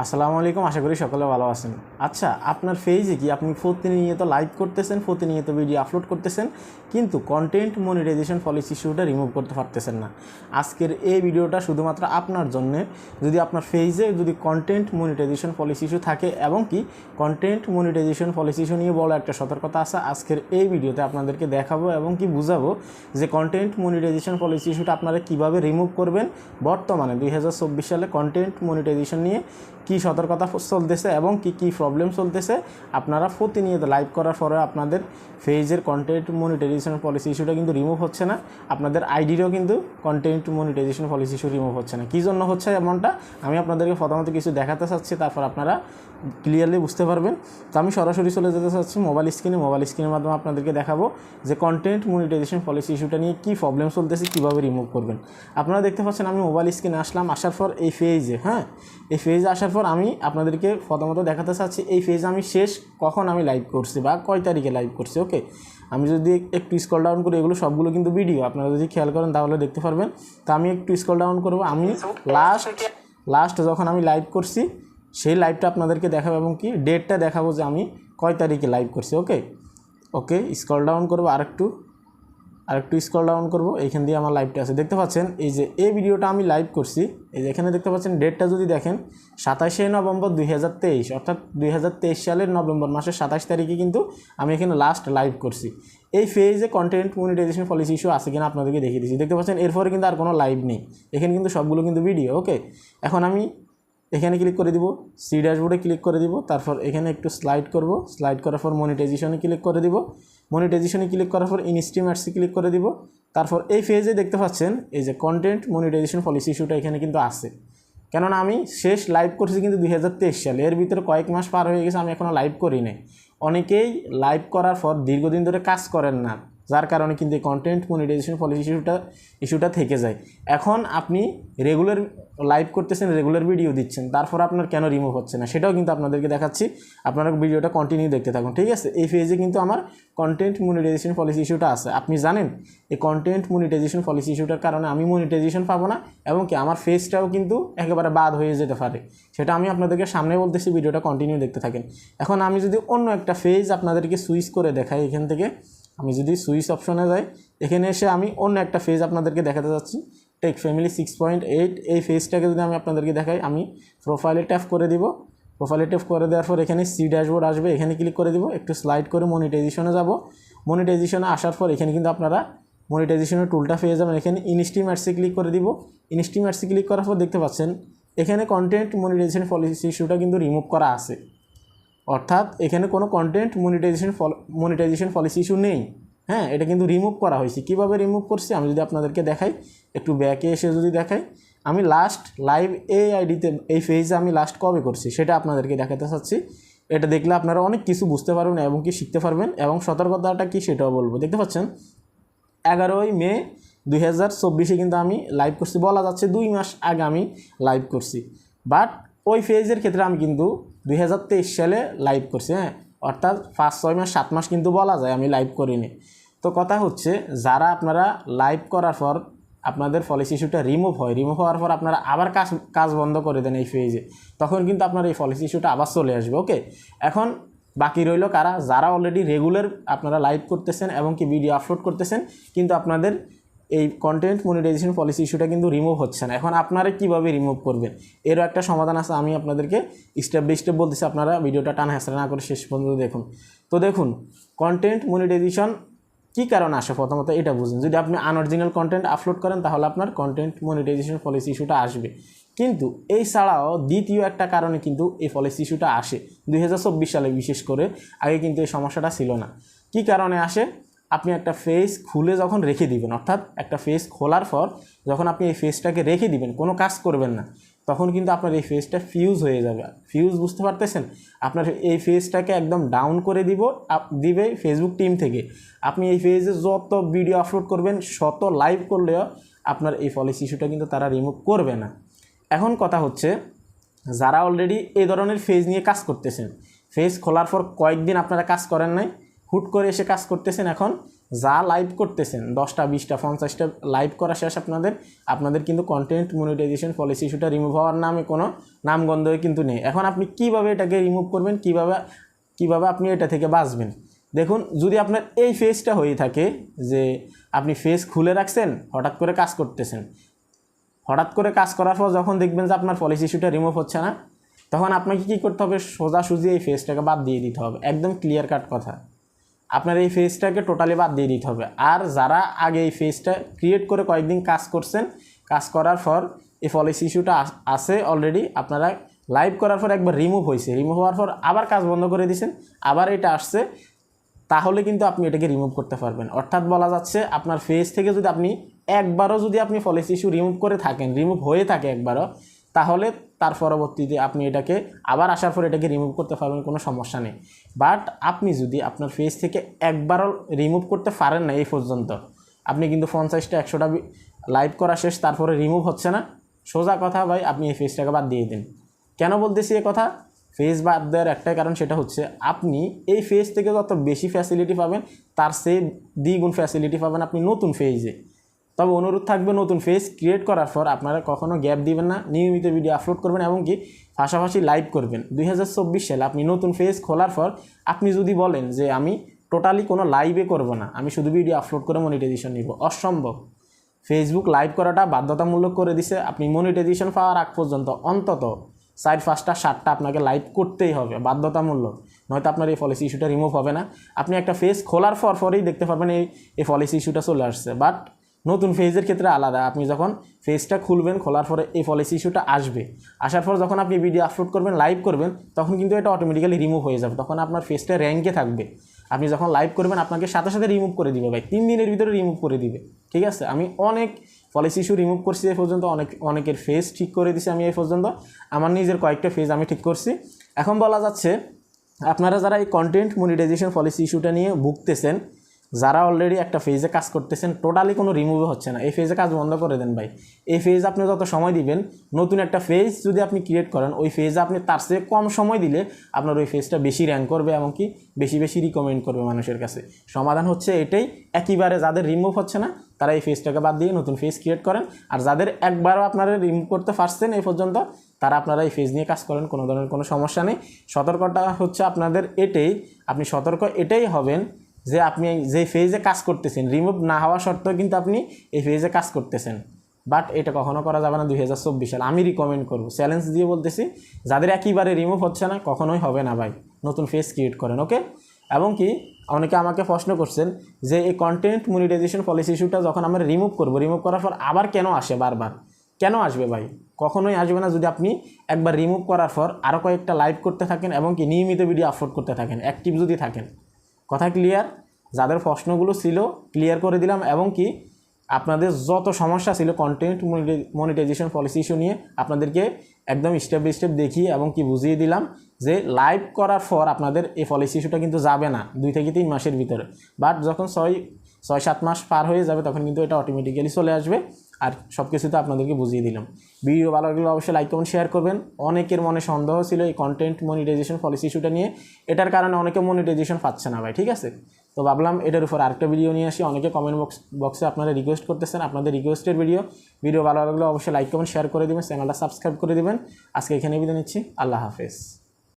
আসসালামু আলাইকুম, আশা করি সকলে ভালো আছেন। আচ্ছা আপনার পেজে কি আপনি প্রতিনিয়ত লাইভ করতেছেন, প্রতিনিয়ত ভিডিও আপলোড করতেছেন? কিন্তু কন্টেন্ট মনিটাইজেশন পলিসি ইস্যুটা রিমুভ করতে পারতেছেন না। আজকের এই ভিডিওটা শুধুমাত্র আপনার জন্য। যদি আপনার পেজে যদি কন্টেন্ট মনিটাইজেশন পলিসি ইস্যু থাকে এবং কি কন্টেন্ট মনিটাইজেশন পলিসি ইস্যু নিয়ে বড় একটা সতর্কতা আছে, আজকের এই ভিডিওতে আপনাদেরকে দেখাবো এবং কি বুঝাবো যে কন্টেন্ট মনিটাইজেশন পলিসি ইস্যুটা আপনারা কীভাবে রিমুভ করবেন। বর্তমানে দুই হাজার চব্বিশ সালে কন্টেন্ট মনিটাইজেশন নিয়ে কি সতর্কতা চলতেছে এবং কি কি প্রবলেম চলতেছে, আপনারা প্রতিনিয়ত লাইভ করার পরে আপনাদের ফেজের কন্টেন্ট মনিটাইজেশন পলিসি ইস্যুটা কিন্তু রিমুভ হচ্ছে না। আপনাদের আইডিরও কিন্তু content monetization policy issue remove হচ্ছে না। কী জন্য হচ্ছে এমনটা? আমি আপনাদেরকে প্রথমত কিছু দেখাতে চাচ্ছি, তারপর আপনারা ক্লিয়ারলি বুঝতে পারবেন। তো আমি সরাসরি চলে যেতে চাচ্ছি মোবাইল স্ক্রিনে মোবাইল স্ক্রিনের মাধ্যমে আপনাদেরকে দেখাবো যে কন্টেন্ট মনিটাইজেশন পলিসি ইস্যুটা নিয়ে কী প্রবলেম চলতেছে, কীভাবে রিমুভ করবেন। আপনারা দেখতে পাচ্ছেন আমি মোবাইল স্ক্রিনে আসলাম, আসার পর এই ফেজে হ্যাঁ? এই ফেজে আসার পর আমি আপনাদেরকে প্রথমত দেখাতে চাচ্ছি, এই ফেজ আমি শেষ কখন আমি লাইভ করছি বা কয় তারিখে লাইভ করছি ওকে আমি যদি একটু স্কল ডাউন করি এগুলো সবগুলো কিন্তু ভিডিও আপনারা যদি খেয়াল করেন তাহলে দেখতে পারবেন। তো আমি একটু স্কল ডাউন করব, আমি লাস্ট লাস্ট যখন আমি লাইভ করছি, সেই লাইভটা আপনাদেরকে দেখাবো এবং কি ডেটটা দেখাবো যে আমি কয় তারিখে লাইভ করছি ওকে ওকে স্কল ডাউন করব আরেকটু। আরেকটু স্কল ডাউন করব, এইখান দিয়ে আমার লাইভটা আছে। দেখতে পাচ্ছেন, এই যে এই ভিডিওটা আমি লাইভ করছি, এই যে এখানে দেখতে পাচ্ছেন ডেটটা যদি দেখেন, সাতাশে নভেম্বর দুই হাজার তেইশ, অর্থাৎ দুই হাজার তেইশ সালের নভেম্বর মাসের সাতাশ তারিখে কিন্তু আমি এখানে লাস্ট লাইভ করছি। এই ফেজে কন্টেন্ট মনিটাইজেশন পলিসি ইস্যু আছে কিনা আপনাদেরকে দেখিয়ে দিচ্ছি। দেখতে পাচ্ছেন, এরপরে কিন্তু আর কোনো লাইভ নেই। এখানে কিন্তু সবগুলো কিন্তু ভিডিও ওকে এখন আমি এখানে ক্লিক করে দিব সি ড্যাশবোর্ডে ক্লিক করে দিব, তারপর এখানে একটু স্লাইড করব স্লাইড করার পর মনিটাইজেশনে ক্লিক করে দিব। মনিটাইজেশনে ক্লিক করার পর ইনস্টিমেটসে ক্লিক করে দিব। তারপর এই ফেজে দেখতে পাচ্ছেন, এই যে কন্টেন্ট মনিটাইজেশন পলিসি ইস্যুটা এখানে কিন্তু আছে। কেননা আমি শেষ লাইভ করছি কিন্তু দুই হাজার তেইশ সালে। এর ভিতরে কয়েক মাস পার হয়ে গেছে, আমি এখনও লাইভ করি নাই। অনেকেই লাইভ করার পর দীর্ঘদিন ধরে কাজ করেন না, যার কারণে কিন্তু এই কন্টেন্ট মনিটাইজেশন পলিসি ইস্যুটা ইস্যুটা থেকে যায়। এখন আপনি রেগুলার লাইভ করতেছেন রেগুলার ভিডিও দিচ্ছেন, তারপর আপনার কেন রিমুভ হচ্ছে না? সেটাও কিন্তু আপনাদেরকে দেখাচ্ছি। আপনারা ভিডিওটা কন্টিনিউ দেখতে থাকুন, ঠিক আছে? এই ফেজে কিন্তু আমার কন্টেন্ট মনিটাইজেশন পলিসি ইস্যুটা আছে। আপনি জানেন, এই কন্টেন্ট মনিটাইজেশন পলিসি ইস্যুটার কারণে আমি মনিটাইজেশন পাবো না, এবং কি আমার ফেসটাও কিন্তু একেবারে বাদ হয়ে যেতে পারে। সেটা আমি আপনাদেরকে সামনে বলতেছি, ভিডিওটা কন্টিনিউ দেখতে থাকেন। এখন আমি যদি অন্য একটা ফেজ আপনাদেরকে সুইচ করে দেখাই এখান থেকে, আমি যদি সুইচ অপশনে যাই, এখানে এসে আমি অন্য একটা ফেজ আপনাদেরকে দেখাতে যাচ্ছি। Tech family six point eight এই ফেজটাকে যদি আমি আপনাদেরকে দেখাই, আমি প্রোফাইলে ট্যাপ করে দিব। প্রোফাইলে ট্যাপ করে দেওয়ার পর এখানে সি ড্যাশবোর্ড আসবে, এখানে ক্লিক করে দিব, একটু স্লাইড করে মনিটাইজেশনে যাব। মনিটাইজেশনে আসার পর এখানে কিন্তু আপনারা মনিটাইজেশনের টুলটা পেয়ে যাবেন। এখানে ইনস্টিমেটসে ক্লিক করে দিব। ইনস্টিমেটসে ক্লিক করার পর দেখতে পাচ্ছেন, এখানে কন্টেন্ট মনিটাইজেশন পলিসি ইস্যুটা কিন্তু রিমুভ করা আছে। অর্থাৎ এখানে কোনো content monetization monetization policy issue নেই। হ্যাঁ এটা কিন্তু রিমুভ করা হয়েছে। কীভাবে রিমুভ করছি আমি যদি আপনাদেরকে দেখাই, একটু ব্যাকে এসে যদি দেখাই, আমি লাস্ট লাইভ এই আইডিতে এই ফেজে আমি লাস্ট কবে করছি সেটা আপনাদেরকে দেখাতে চাচ্ছি। এটা দেখলে আপনারা অনেক কিছু বুঝতে পারবেন এবং কি শিখতে পারবেন এবং সতর্কতাটা কি সেটাও বলব। দেখতে পাচ্ছেন? এগারোই মে দুই হাজার চব্বিশে কিন্তু আমি লাইভ করছি। বলা যাচ্ছে দুই মাস আগে আমি লাইভ করছি। বাট ওই ফেজের ক্ষেত্রে আমি কিন্তু দুই হাজার তেইশ সালে লাইভ করছি হ্যাঁ। অর্থাৎ পাঁচ, ছয় মাস, সাত মাস কিন্তু বলা যায়, আমি লাইভ করিনি। তো কথা হচ্ছে, যারা আপনারা লাইভ করার পর আপনাদের পলিসি ইস্যুটা রিমুভ হয় রিমুভ হওয়ার পর আপনারা আবার কাজ কাজ বন্ধ করে দেন এই ফেজে তখন কিন্তু আপনার এই পলিসি ইস্যুটা আবার চলে আসবে ওকে এখন বাকি রইল কারা? যারা অলরেডি রেগুলার আপনারা লাইভ করতেছেন এবং কি ভিডিও আপলোড করতেছেন, কিন্তু আপনাদের এই কন্টেন্ট মনিটাইজেশন পলিসি ইস্যুটা কিন্তু রিমুভ হচ্ছে না। এখন আপনারা কীভাবে রিমুভ করবেন? এরও একটা সমাধান আছে, আমি আপনাদেরকে স্টেপ বাই স্টেপ বলতেছি, আপনারা ভিডিওটা টান হেসরা না করে শেষ পর্যন্ত দেখুন। তো দেখুন কন্টেন্ট মনিটাইজেশন কী কারণে আসে? প্রথমত এটা বুঝুন, যদি আপনি আনঅরিজিনাল কন্টেন্ট আপলোড করেন, তাহলে আপনার কন্টেন্ট মনিটাইজেশন পলিসি ইস্যুটা আসবে। কিন্তু এই ছাড়াও দ্বিতীয় একটা কারণে কিন্তু এই পলিসি ইস্যুটা আসে। দু হাজার চব্বিশ সালে বিশেষ করে, আগে কিন্তু এই সমস্যাটা ছিল না। কী কারণে আসে? আপনি একটা ফেস খুলে যখন রেখে দিবেন, অর্থাৎ একটা ফেস খোলার পর যখন আপনি এই ফেসটাকে রেখে দিবেন, কোনো কাজ করবেন না, তখন কিন্তু আপনার এই ফেসটা ফিউজ হয়ে যাবে। ফিউজ বুঝতে পারতেছেন? আপনার এই ফেসটাকে একদম ডাউন করে দিব দিবে ফেসবুক টিম থেকে। আপনি এই ফেজে যত ভিডিও আপলোড করবেন, শত লাইভ করলেও আপনার এই পলিসি ইস্যুটা কিন্তু তারা রিমুভ করবে না। এখন কথা হচ্ছে, যারা অলরেডি এই ধরনের ফেজ নিয়ে কাজ করতেছেন ফেজ খোলার পর কয়েকদিন আপনারা কাজ করেন নাই হুট করে এসে কাজ করতেছেন এখন, যা লাইভ করতেছেন, দশটা, বিশটা, পঞ্চাশটা লাইভ করা শেষ আপনাদের। আপনাদের কিন্তু কন্টেন্ট মনিটাইজেশন পলিসি ইস্যুটা রিমুভ হওয়ার নামে কোনো নামগন্ধই কিন্তু নেই। এখন আপনি কীভাবে এটাকে রিমুভ করবেন, কীভাবে কীভাবে আপনি এটা থেকে বাঁচবেন? দেখুন, যদি আপনার এই ফেজটা হয়ে থাকে যে আপনি ফেস খুলে রাখছেন, হঠাৎ করে কাজ করতেছেন। হঠাৎ করে কাজ করার পর যখন দেখবেন যে আপনার পলিসি ইস্যুটা রিমুভ হচ্ছে না, তখন আপনাকে কী করতে হবে? সোজাসুজি এই ফেসটাকে বাদ দিয়ে দিতে হবে। একদম ক্লিয়ার কাট কথা। আপনার এই ফেজটাকে টোটালি বাদ দিয়ে দিতে হবে। আর যারা আগে এই ফেজটা ক্রিয়েট করে কয়েকদিন কাজ করছেন, কাজ করার পর এই পলিসি ইস্যুটা আছে অলরেডি আপনারা লাইভ করার পর একবার রিমুভ হয়েছে। রিমুভ হওয়ার পর আবার কাজ বন্ধ করে দিয়েছেন আবার এটা আসছে, তাহলে কিন্তু আপনি এটাকে রিমুভ করতে পারবেন। অর্থাৎ বলা যাচ্ছে আপনার ফেজ থেকে যদি আপনি একবারও যদি আপনি পলিসি ইস্যু রিমুভ করে থাকেন রিমুভ হয়ে থাকে একবারও তাহলে তার পরবর্তীতে আপনি এটাকে আবার আসার পর এটাকে রিমুভ করতে পারবেন, কোনো সমস্যা নেই। বাট আপনি যদি আপনার ফেস থেকে একবারও রিমুভ করতে পারেন না এই পর্যন্ত, আপনি কিন্তু পঞ্চাশটা, একশোটা লাইভ করা শেষ, তারপরে রিমুভ হচ্ছে না। সোজা কথা ভাই, আপনি এই ফেসটাকে বাদ দিয়ে দিন। কেন বলতেছি এ কথা? ফেস বাদ দেওয়ার একটাই কারণ সেটা হচ্ছে, আপনি এই ফেজ থেকে যত বেশি ফ্যাসিলিটি পাবেন, তার সে দ্বিগুণ ফ্যাসিলিটি পাবেন আপনি নতুন ফেজে তবে অনুরোধ থাকবে নতুন ফেজ ক্রিয়েট করার পর আপনারা কখনো গ্যাপ দিবেন না, নিয়মিত ভিডিও আপলোড করবেন এবং কি পাশাপাশি লাইভ করবেন। দুই হাজার চব্বিশ সালে আপনি নতুন ফেজ খোলার পর আপনি যদি বলেন যে আমি টোটালি কোনো লাইভে করব না, আমি শুধু ভিডিও আপলোড করে মনিটাইজেশন নিব, অসম্ভব। ফেসবুক লাইভ করাটা বাধ্যতামূলক করে দিছে, আপনি মনিটাইজেশন পাওয়ার আগ পর্যন্ত অন্তত চার, পাঁচটা, সাতটা আপনাকে লাইভ করতেই হবে, বাধ্যতামূলক। নয়তো আপনার এই পলিসি ইস্যুটা রিমুভ হবে না। আপনি একটা ফেস খোলার পর পরেই দেখতে পারবেন এই এই পলিসি ইস্যুটা চলে আসছে। বাট নতুন ফেজের ক্ষেত্রে আলাদা। আপনি যখন ফেজটা খুলবেন, খোলার পরে এই পলিসি ইস্যুটা আসবে। আসার পর যখন আপনি ভিডিও আপলোড করবেন লাইভ করবেন, তখন কিন্তু এটা অটোমেটিক্যালি রিমুভ হয়ে যাবে। তখন আপনার ফেসটা র্যাঙ্কে থাকবে। আপনি যখন লাইভ করবেন, আপনাকে সাথে সাথে রিমুভ করে দিবে ভাই। তিন দিনের ভিতরে রিমুভ করে দিবে। ঠিক আছে? আমি অনেক পলিসি ইস্যু রিমুভ করছি এই পর্যন্ত। অনেক, অনেকের ফেজ ঠিক করে দিছি আমি এই পর্যন্ত। আমার নিজের কয়েকটা ফেজ আমি ঠিক করছি। এখন বলা যাচ্ছে, আপনারা যারা এই কন্টেন্ট মনিটাইজেশন পলিসি ইস্যুটা নিয়ে ভুগতেছেন যারা অলরেডি একটা ফেজে কাজ করতেছেন টোটালি কোনো রিমুভ হচ্ছে না। এই ফেজে কাজ বন্ধ করে দেন ভাই। এই ফেজ আপনি যত সময় দিবেন, নতুন একটা ফেজ যদি আপনি ক্রিয়েট করেন, ওই ফেজে আপনি তার চেয়ে কম সময় দিলে আপনার ওই ফেজটা বেশি র্যাঙ্ক করবে এমনকি বেশি বেশি রিকমেন্ড করবে মানুষের কাছে। সমাধান হচ্ছে এটাই একইবারে যাদের রিমুভ হচ্ছে না, তারা এই ফেজটাকে বাদ দিয়ে নতুন ফেজ ক্রিয়েট করেন। আর যাদের একবারও আপনারা রিমুভ করতে পারছেন এই পর্যন্ত, তারা আপনারা এই ফেজ নিয়ে কাজ করেন, কোনো ধরনের কোনো সমস্যা নেই। সতর্কটা হচ্ছে আপনাদের এটাই, আপনি সতর্ক এটাই হবেন যে আপনি যে ফেজে কাজ করতেছেন রিমুভ না হওয়া সত্ত্বেও কিন্তু আপনি এই ফেজে কাজ করতেছেন। বাট এটা কখনো করা যাবে না দুই হাজার চব্বিশ সাল। আমি রিকমেন্ড করব। চ্যালেঞ্জ দিয়ে বলতেছি, যাদের একইবারে রিমুভ হচ্ছে না, কখনোই হবে না ভাই। নতুন ফেজ ক্রিয়েট করেন ওকে এবং কি, অনেকে আমাকে প্রশ্ন করছেন যে এই কন্টেন্ট মনিটাইজেশন পলিসি ইস্যুটা যখন আমরা রিমুভ করব রিমুভ করার পর আবার কেন আসে বারবার? কেন আসবে ভাই? কখনোই আসবে না যদি আপনি একবার রিমুভ করার পর আরও কয়েকটা লাইভ করতে থাকেন এবং কি নিয়মিত ভিডিও আপলোড করতে থাকেন অ্যাক্টিভ যদি থাকেন। কথা ক্লিয়ার যাদের প্রশ্নগুলো ছিল ক্লিয়ার করে দিলাম এবং কি আপনাদের যত সমস্যা ছিল কন্টেন্ট মনিটাইজেশন পলিসি ইস্যু নিয়ে আপনাদেরকে একদম স্টেপ বাই স্টেপ দেখিয়ে এবং কি বুঝিয়ে দিলাম যে লাইভ করার পর আপনাদের এই পলিসি ইস্যুটা কিন্তু যাবে না দুই থেকে তিন মাসের ভিতরে। বাট যখন ছয় ছয় সাত মাস পার হয়ে যাবে, তখন কিন্তু এটা অটোমেটিক্যালি চলে আসবে। আর সব কিছু তো আপনাদেরকে বুঝিয়ে দিলাম। ভিডিও ভালো লাগলে অবশ্যই লাইক কমেন্ট শেয়ার করবেন। অনেকের মনে সন্দেহ ছিল এই কন্টেন্ট মনিটাইজেশন পলিসি ইস্যুটা নিয়ে। এটার কারণে অনেকে মনিটাইজেশন পাচ্ছে না ভাই, ঠিক আছে? তো ভাবলাম এটার উপর আরেকটা ভিডিও নিয়ে আসি। অনেকে কমেন্ট বক্স বক্সে আপনারা রিকোয়েস্ট করতেছেন, আপনাদের রিকোয়েস্টের ভিডিও ভিডিও ভালো লাগলে অবশ্যই লাইক কমেন্ট শেয়ার করে দেবেন চ্যানেলটা সাবস্ক্রাইব করে দেবেন। আজকে এখানে বিদায় নিচ্ছি। আল্লাহ হাফেজ।